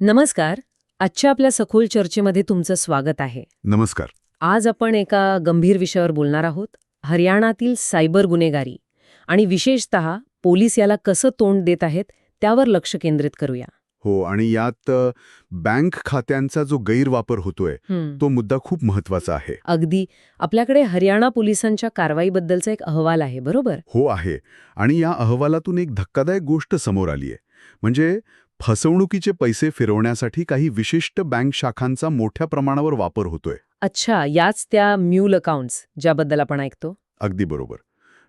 नमस्कार. आजच्या आपल्या सखोल चर्चेमध्ये तुमचं स्वागत आहे. नमस्कार. आज आपण एका गंभीर विषयावर बोलणार आहोत. हरियाणातील सायबर गुन्हेगारी आणि विशेषत पोलीस याला कसं तोंड देत आहेत त्यावर लक्ष केंद्रित करूया. हो आणि यात बँक खात्यांचा जो गैरवापर होतोय तो मुद्दा खूप महत्त्वाचा आहे. अगदी. आपल्याकडे हरियाणा पोलिसांच्या कारवाईबद्दलचा एक अहवाल आहे बरोबर? हो आहे. आणि या अहवालातून एक धक्कादायक गोष्ट समोर आली आहे म्हणजे फसवणुकीचे पैसे फिरवण्यासाठी काही विशिष्ट बँक शाखांचा मोठ्या प्रमाणावर वापर होतोय. अच्छा याच त्या म्यूल अकाउंट्स ज्याबद्दल आपण ऐकतो? अगदी बरोबर.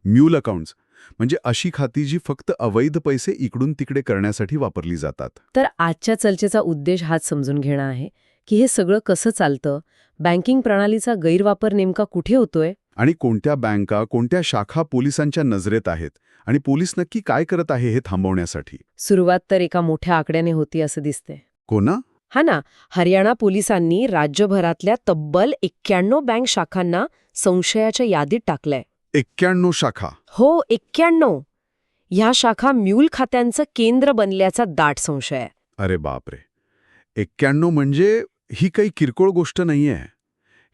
म्यूल अकाउंट्स म्हणजे अशी खाती जी फक्त अवैध पैसे इकडून तिकडे करण्यासाठी वापरली जातात. तर आजच्या चर्चेचा उद्देश हाच समजून घेणं आहे की हे सगळं कसं चालतं? बँकिंग प्रणालीचा गैरवापर नेमका कुठे होतोय? आणि कोणत्या बँका कोणत्या शाखा पोलिसांच्या नजरेत आहेत आणि पोलीस नक्की काय करत आहे हे थांबवण्यासाठी? सुरुवात तर एका मोठ्या आकड्याने होती असं दिसते कोणा? हा ना हरियाणा पोलिसांनी राज्यभरातल्या तब्बल एक्क्याण्णव बँक शाखांना संशयाच्या यादीत टाकलंय. एक्क्याण्णव शाखा? हो एक्क्याण्णव. ह्या शाखा म्यूल खात्यांचं केंद्र बनल्याचा दाट संशय आहे. अरे बापरे. एक्क्याण्णव म्हणजे ही काही किरकोळ गोष्ट नाहीये.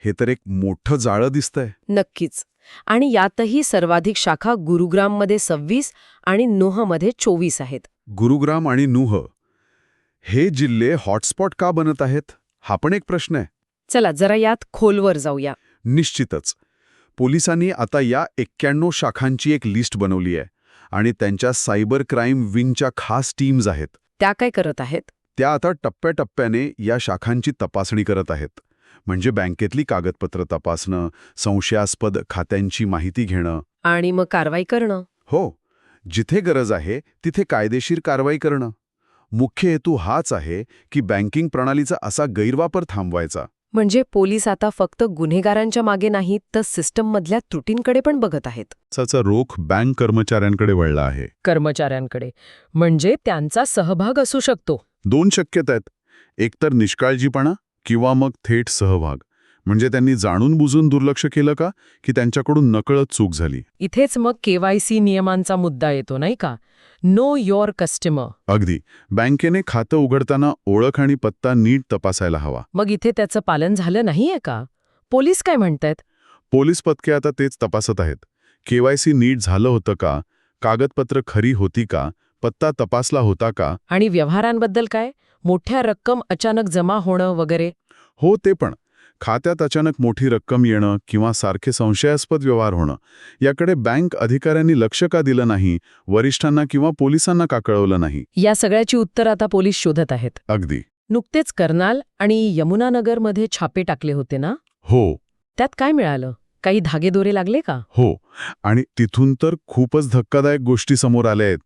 हे तर एक मोठं जाळं दिसतंय. नक्कीच. आणि यातही सर्वाधिक शाखा गुरुग्राममध्ये सव्वीस आणि नोहमध्ये चोवीस आहेत. गुरुग्राम आणि नुह हे जिल्हे हॉटस्पॉट का बनत आहेत? हा पण एक प्रश्न आहे. चला जरा यात खोलवर जाऊया. निश्चितच. पोलिसांनी आता या एक्क्याण्णव शाखांची एक लिस्ट बनवली आहे आणि त्यांच्या सायबर क्राईम विंगच्या खास टीम्स आहेत. त्या काय करत आहेत? त्या आता टप्प्याटप्प्याने या शाखांची तपासणी करत आहेत. म्हणजे बँकेतली कागदपत्र तपासणं संशयास्पद खात्यांची माहिती घेणं. आणि मग कारवाई करणं. हो जिथे गरज आहे तिथे कायदेशीर कारवाई करणं. मुख्य हेतू हाच आहे की बँकिंग प्रणालीचा असा गैरवापर थांबवायचा. म्हणजे पोलीस आता फक्त गुन्हेगारांच्या मागे नाहीत तर सिस्टममधल्या त्रुटींकडे पण बघत आहेत. त्याचा रोख बँक कर्मचाऱ्यांकडे वळला आहे. कर्मचाऱ्यांकडे. म्हणजे त्यांचा सहभाग असू शकतो. दोन शक्यता आहेत. एकतर निष्काळजीपणा किंवा मग थेट सहभाग. म्हणजे त्यांनी जाणून बुजून दुर्लक्ष केलं का? की त्यांच्याकडून नकळत चूक झाली. इथेच मग केवायसी नियमांचा मुद्दा येतो नाही का? नो युअर कस्टमर अगदी. बँकेने खातं उघडताना ओळख आणि पत्ता नीट तपासायला हवा. मग इथे त्याचं पालन झालं नाहीये का? पोलीस काय म्हणतायत? पोलीस पथके आता तेच तपासत आहेत. केवायसी नीट झालं होतं का? कागदपत्र खरी होती का? पत्ता तपासला होता का? आणि व्यवहारांबद्दल काय? मोठ्या रक्कम अचानक जमा होणं वगैरे? हो ते पण. खात्यात अचानक मोठी रक्कम येणं किंवा सारखे संशयास्पद व्यवहार होणं याकडे बँक अधिकाऱ्यांनी लक्ष का दिलं नाही वरिष्ठांना किंवा पोलिसांना का कळवलं नाही? या सगळ्याची उत्तर आता पोलीस शोधत आहेत. अगदी. नुकतेच कर्नाल आणि यमुनानगरमध्ये छापे टाकले होते ना? हो. त्यात काय मिळालं? काही धागेदोरे लागले का? हो. आणि तिथून तर खूपच धक्कादायक गोष्टी समोर आल्या आहेत.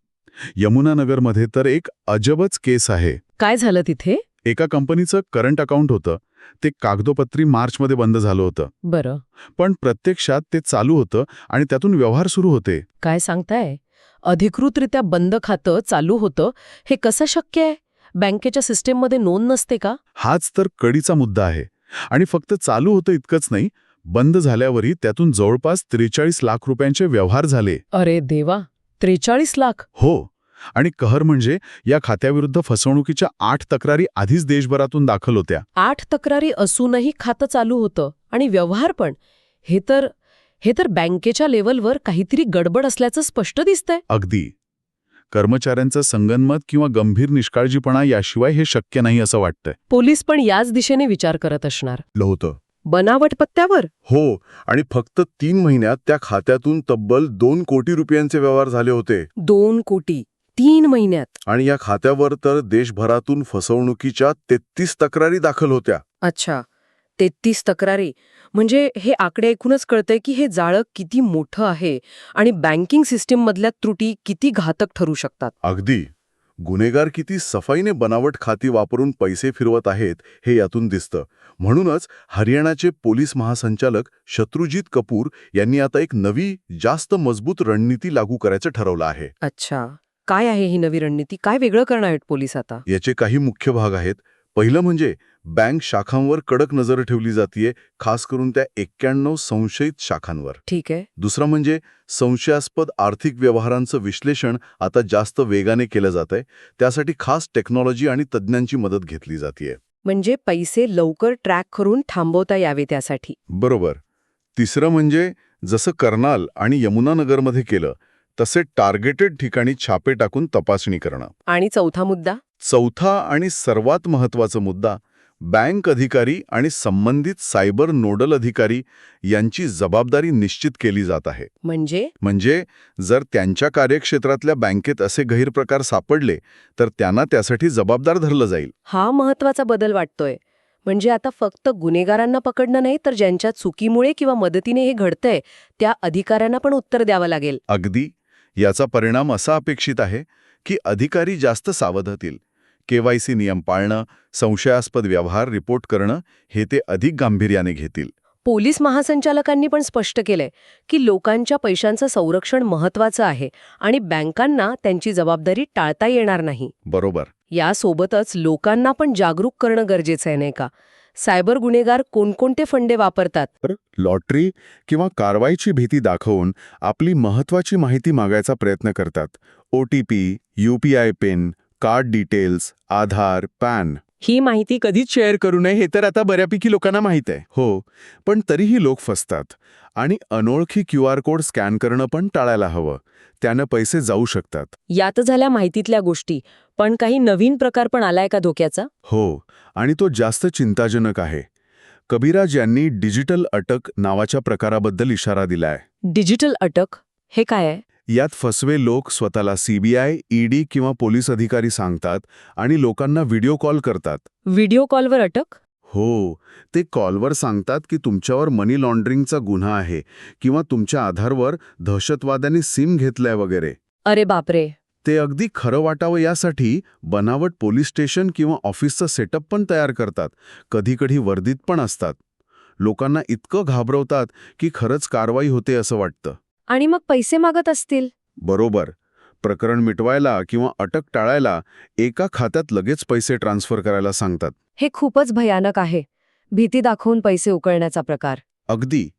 यमुनानगरमध्ये तर एक अजबच केस आहे. काय झालं तिथे? एका कंपनीचं करंट अकाउंट होतं. ते कागदोपत्री मार्चमध्ये बंद झालं होतं. बरं. पण प्रत्यक्षात ते चालू होतं आणि त्यातून व्यवहार सुरू होते. काय सांगताय? अधिकृतरित्या बंद खातं चालू होतं? हे कसं शक्य आहे? बँकेच्या सिस्टीममध्ये नोंद नसते का? हाच तर कडीचा मुद्दा आहे. आणि फक्त चालू होतं इतकंच नाही बंद झाल्यावरही त्यातून जवळपास त्रेचाळीस लाख रुपयांचे व्यवहार झाले. अरे देवा! त्रेचाळीस लाख. हो. आणि कहर म्हणजे या खात्याविरुद्ध फसवणुकीच्या आठ तक्रारी आधीच देशभरातून दाखल होत्या. आठ तक्रारी असूनही खातं चालू होतं आणि व्यवहार पण. हे तर हे तर बँकेच्या लेवलवर काहीतरी गडबड असल्याचं स्पष्ट दिसतंय. अगदी. कर्मचाऱ्यांचं संगनमत किंवा गंभीर निष्काळजीपणा याशिवाय हे शक्य नाही असं वाटतंय. पोलीस पण याच दिशेने विचार करत असणार. होतं. बनावट पत्त्यावर? हो आणि फक्त तीन महिन्यात त्या खात्यातून तब्बल दोन कोटी रुपयांचे व्यवहार झाले होते. दोन कोटी. तीन महिन्यात. आणि या खात्यावर तर देशभरातून फसवणुकीच्या तेहतीस तक्रारी दाखल होत्या. अच्छा. तेहतीस तक्रारी. म्हणजे हे आकडे ऐकूनच कळतंय की हे जाळं किती मोठं आहे आणि बँकिंग सिस्टीममधल्या त्रुटी किती घातक ठरू शकतात. अगदी. गुन्हेगार किती सफाईने बनावट खाती वापरून पैसे फिरवत आहेत हे यातून दिसतं. म्हणूनच हरियाणाचे पोलीस महासंचालक शत्रुजीत कपूर यांनी आता एक नवी जास्त मजबूत रणनीती लागू करायचं ठरवलं आहे. अच्छा. काय आहे ही नवी रणनीती? काय वेगळं करणार आहेत पोलीस आता? याचे काही मुख्य भाग आहेत. पहिलं म्हणजे बँक शाखांवर कडक नजर ठेवली जातीये खास करून त्या एक्क्याण्णव संशयित शाखांवर. ठीक आहे. दुसरं म्हणजे संशयास्पद आर्थिक व्यवहारांचं विश्लेषण आता जास्त वेगाने केलं जात आहे त्यासाठी खास टेक्नॉलॉजी आणि तज्ज्ञांची मदत घेतली जाते म्हणजे पैसे लवकर ट्रॅक करून थांबवता यावे त्यासाठी. बरोबर. तिसरं म्हणजे जसं कर्नाल आणि यमुनानगरमध्ये केलं तसे टार्गेटेड ठिकाणी छापे टाकून तपासणी करणं. आणि चौथा मुद्दा? चौथा आणि सर्वात महत्त्वाचा मुद्दा बँक अधिकारी आणि संबंधित सायबर नोडल अधिकारी यांची जबाबदारी निश्चित केली जात आहे. म्हणजे? म्हणजे जर त्यांच्या कार्यक्षेत्रातल्या बँकेत असे गैरप्रकार सापडले तर त्यांना त्यासाठी जबाबदार धरलं जाईल. हा महत्त्वाचा बदल वाटतोय. म्हणजे आता फक्त गुन्हेगारांना पकडणं नाही तर ज्यांच्या चुकीमुळे किंवा मदतीने हे घडतंय त्या अधिकाऱ्यांना पण उत्तर द्यावं लागेल. अगदी. याचा परिणाम असा अपेक्षित आहे की अधिकारी जास्त सावध होतील केवायसी नियम पाळणं संशयास्पद व्यवहार रिपोर्ट करणं हे ते अधिक गांभीर्याने घेतील. पोलीस महासंचालकांनी पण स्पष्ट केलंय की लोकांच्या पैशांचं संरक्षण महत्वाचं आहे आणि बँकांना त्यांची जबाबदारी टाळता येणार नाही. बरोबर. यासोबतच लोकांना पण जागरूक करणं गरजेचं आहे नाही का? सायबर गुन्हेगार कोणकोणते फंडे वापरतात? लॉटरी किंवा कारवाईची भीती दाखवून आपली महत्वाची माहिती मागायचा प्रयत्न करतात. O T P U P I pin card details Aadhaar PAN. ही माहिती कधीच शेअर करू नये हे तर आता बऱ्यापैकी लोकांना माहीत आहे. हो पण तरीही लोक फसतात. आणि अनोळखी क्यू आर कोड स्कॅन करणं पण टाळायला हवं. त्यानं पैसे जाऊ शकतात. यात झाल्या माहितीतल्या गोष्टी पण काही नवीन प्रकार पण आलाय का धोक्याचा? हो आणि तो जास्त चिंताजनक आहे. कबिराज यांनी डिजिटल अटक नावाच्या प्रकाराबद्दल इशारा दिलाय. डिजिटल अटक? हे काय आहे? यात फसवे लोक स्वतःला सीबीआय ईडी किंवा पोलीस अधिकारी सांगतात आणि लोकांना व्हिडिओ कॉल करतात. व्हिडिओ कॉलवर अटक? हो ते कॉलवर सांगतात की तुमच्यावर मनी लॉन्ड्रिंगचा गुन्हा आहे किंवा तुमच्या आधारवर दहशतवाद्यांनी सिम घेतलंय वगैरे. अरे बापरे. ते अगदी खरं वाटावं यासाठी बनावट पोलीस स्टेशन किंवा ऑफिसचं सेटअप पण तयार करतात कधीकधी वर्दीत पण असतात. लोकांना इतकं घाबरवतात की खरंच कारवाई होते असं वाटतं. आणि मग पैसे मागत असतील? बरोबर. प्रकरण मिटवायला किंवा अटक टाळायला एका खात्यात लगेच पैसे ट्रान्स्फर करायला सांगतात. हे खूपच भयानक आहे. भीती दाखवून पैसे उकळण्याचा प्रकार. अगदी.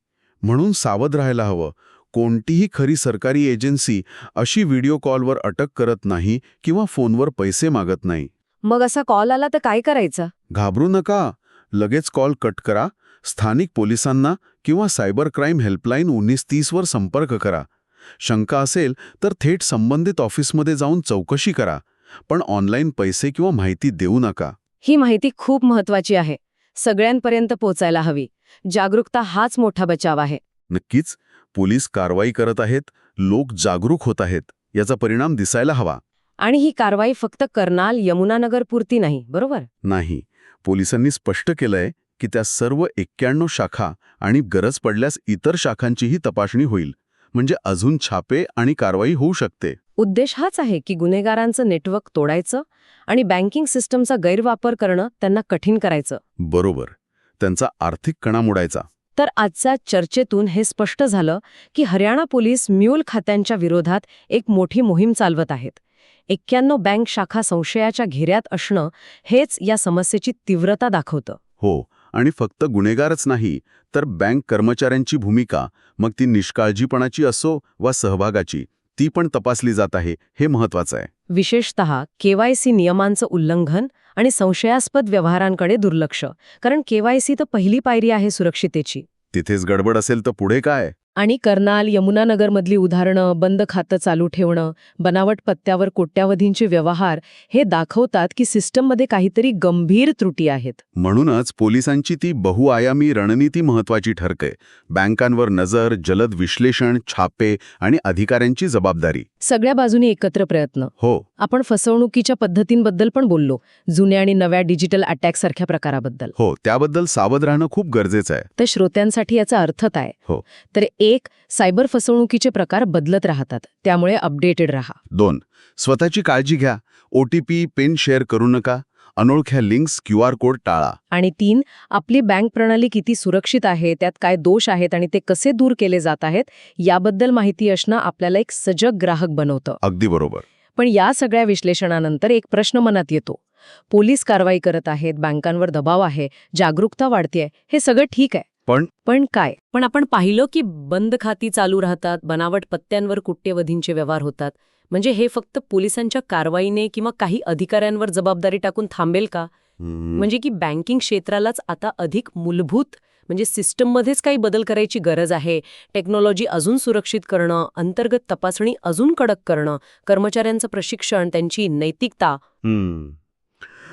म्हणून सावध राहायला हवं. कोणतीही खरी सरकारी एजन्सी अशी व्हिडिओ कॉलवर अटक करत नाही किंवा फोनवर पैसे मागत नाही. मग असा कॉल आला तर काय करायचं? घाबरू नका. लगेच कॉल कट करा. स्थानिक पोलिसांना किंवा सायबर क्राईम हेल्पलाईन उन्नीस तीसवर संपर्क करा. शंका असेल तर थेट संबंधित ऑफिसमध्ये जाऊन चौकशी करा पण ऑनलाईन पैसे किंवा माहिती देऊ नका. ही माहिती खूप महत्वाची आहे. सगळ्यांपर्यंत पोचायला हवी. जागरूकता हाच मोठा बचाव आहे. नक्कीच पोलीस कारवाई करत आहेत लोक जागरूक होत आहेत याचा परिणाम दिसायला हवा. आणि ही कारवाई फक्त कर्नाल यमुनानगर पुरती नाही बरोबर? नाही पोलिसांनी स्पष्ट केलंय की त्या सर्व एक्क्याण्णव शाखा आणि गरज पडल्यास इतर शाखांचीही तपासणी होईल. म्हणजे अजून छापे आणि कारवाई होऊ शकते. उद्देश हाच आहे की गुन्हेगारांचं नेटवर्क तोडायचं आणि बँकिंग सिस्टमचा गैरवापर करणं त्यांना कठीण करायचं. बरोबर. त्यांचा आर्थिक कणा मोडायचा. तर आजच्या चर्चेतून हे स्पष्ट झालं की हरियाणा पोलीस म्यूल खात्यांच्या विरोधात एक मोठी मोहीम चालवत आहेत. एक्क्याण्णव बँक शाखा संशयाच्या घेऱ्यात असणं हेच या समस्येची तीव्रता दाखवतं. हो आणि फक्त गुन्हेगारच नाही तर बँक कर्मचाऱ्यांची भूमिका मग ती निष्काळजीपणाची असो वा सहभागाची ती पण तपासली जात आहे हे महत्वाचं आहे. विशेषत केवायसी नियमांचं उल्लंघन आणि संशयास्पद व्यवहारांकडे दुर्लक्ष कारण केवायसी तर पहिली पायरी आहे सुरक्षितेची. तिथेच गडबड असेल तर पुढे काय? आणि कर्नाल यमुनानगरमधली उदाहरणं बंद खातं चालू ठेवणं बनावट पत्त्यावर कोट्यावधींचे व्यवहार हे दाखवतात की सिस्टममध्ये काहीतरी गंभीर त्रुटी आहेत. म्हणूनच पोलिसांची ती बहुआयामी रणनीती महत्वाची ठरते. बँकांवर नजर जलद विश्लेषण छापे आणि अधिकाऱ्यांची जबाबदारी. सगळ्या बाजूने एकत्र प्रयत्न. हो. आपण फसवणुकीच्या पद्धतींबद्दल पण बोललो. जुन्या आणि नव्या डिजिटल अटॅक सारख्या प्रकाराबद्दल. हो त्याबद्दल सावध राहणं खूप गरजेचं आहे. तर श्रोत्यांसाठी याचा अर्थ काय? हो. तर एक सायबर फसवणुकीचे प्रकार बदलत राहतात. त्यामुळे अपडेटेड राहा. दोन स्वतःची काळजी घ्या. O T P pin share करू नका. अनोळख्या लिंक्स क्यू आर कोड टाळा. आणि तीन आपली बँक प्रणाली किती सुरक्षित आहे त्यात काय दोष आहेत आणि ते कसे दूर केले जात आहेत याबद्दल माहिती असणं आपल्याला एक सजग ग्राहक बनवतं. अगदी बरोबर. पण या सगळ्या विश्लेषणानंतर एक प्रश्न मनात येतो. पोलीस कारवाई करत आहेत बँकांवर दबाव आहे जागरूकता वाढतेय हे सगळं ठीक आहे. पण? पण काय? पण आपण पाहिलं की बंद खाती चालू राहतात बनावट पत्त्यांवर कुट्टेवधींचे व्यवहार होतात. म्हणजे हे फक्त पोलिसांच्या कारवाईने किंवा काही अधिकाऱ्यांवर जबाबदारी टाकून थांबेल का? म्हणजे की बँकिंग क्षेत्रालाच आता अधिक मूलभूत म्हणजे सिस्टममध्येच काही बदल करायची गरज आहे. टेक्नॉलॉजी अजून सुरक्षित करणं अंतर्गत तपासणी अजून कडक करणं कर्मचाऱ्यांचं प्रशिक्षण त्यांची नैतिकता.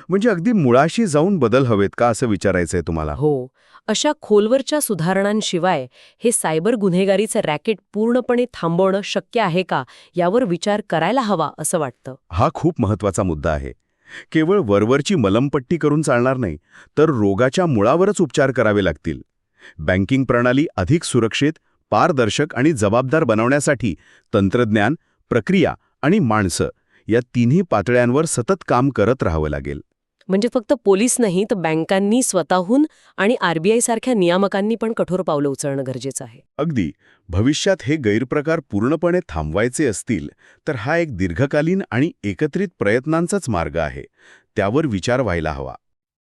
म्हणजे अगदी मुळाशी जाऊन बदल हवेत का असं विचारायचंय तुम्हाला? हो. अशा खोलवरच्या सुधारणांशिवाय हे सायबर गुन्हेगारीचं रॅकेट पूर्णपणे थांबवणं शक्य आहे का यावर विचार करायला हवा असं वाटतं. हा खूप महत्त्वाचा मुद्दा आहे. केवळ वरवरची मलमपट्टी करून चालणार नाही तर रोगाच्या मुळावरच उपचार करावे लागतील. बँकिंग प्रणाली अधिक सुरक्षित पारदर्शक आणि जबाबदार बनवण्यासाठी तंत्रज्ञान प्रक्रिया आणि माणसं या तिन्ही पातळ्यांवर सतत काम करत राहावं लागेल. म्हणजे फक्त पोलीस नाही तर बँकांनी स्वतःहून आणि आरबीआय सारख्या नियामकांनी पण कठोर पावलं उचलणं गरजेचं आहे. अगदी. भविष्यात हे गैरप्रकार पूर्णपणे थांबवायचे असतील तर हा एक दीर्घकालीन आणि एकत्रित प्रयत्नांचाच मार्ग आहे. त्यावर विचार व्हायला हवा.